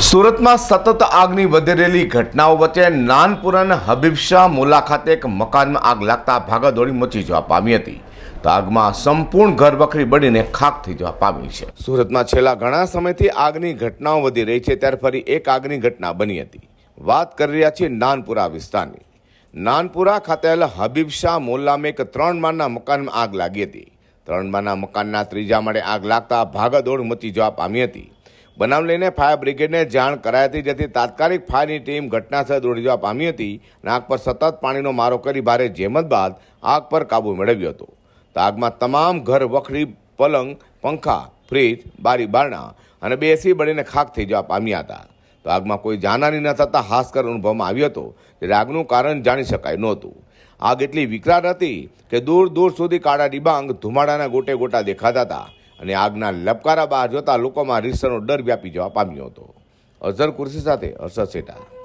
સુરતમાં સતત આગની વધી રહેલી ઘટનાઓ વચ્ચે નાનપુરા અને હબીબ શાહ મુલા ખાતે એક મકાનમાં આગ લાગતા ભાગાદોડી મચી જવા પામી હતી. તો આગમાં સંપૂર્ણ ઘર વખરી બળીને ખાક થઈ જવા પામી છે. સુરતમાં છેલ્લા ઘણા સમયથી આગની ઘટનાઓ વધી રહી છે, ત્યારે ફરી એક આગની ઘટના બની હતી. વાત કરી રહ્યા છીએ નાનપુરા વિસ્તારની. નાનપુરા ખાતે આવેલા હબીબ મોલ્લામાં એક ત્રણ માળના મકાનમાં આગ લાગી હતી. ત્રણ માળના મકાનના ત્રીજા માળે આગ લાગતા ભાગદોડ મચી જવા પામી હતી. બનાવ લઈને ફાયર બ્રિગેડને જાણ કરાઈ હતી, જેથી તાત્કાલિક ફાયરની ટીમ ઘટનાસ્થળે દોડી જવા પામી હતી અને આગ પર સતત પાણીનો મારો કરી ભારે જહેમત બાદ આગ પર કાબૂ મેળવ્યો હતો. તો આગમાં તમામ ઘર વખરી, પલંગ, પંખા, ફ્રીજ, બારી, બારણા અને બે એસી બળીને ખાક થઈ જવા પામ્યા હતા. તો આગમાં કોઈ જાનહાની ન થતાં હાસ્કર અનુભવમાં આવ્યો હતો ત્યારે આગનું કારણ જાણી શકાય નહોતું. આગ એટલી વિકરાળ હતી કે દૂર દૂર સુધી કાળા ડિબાંગ ધુમાડાના ગોટે ગોટા દેખાતા હતા. અને આગના લપકારા બહાર જોતા લોકોમાં રીસરનો ડર વ્યાપી જવા પામ્યો હતો. અઝર કુર્સી સાથે હર્ષદ શેઠા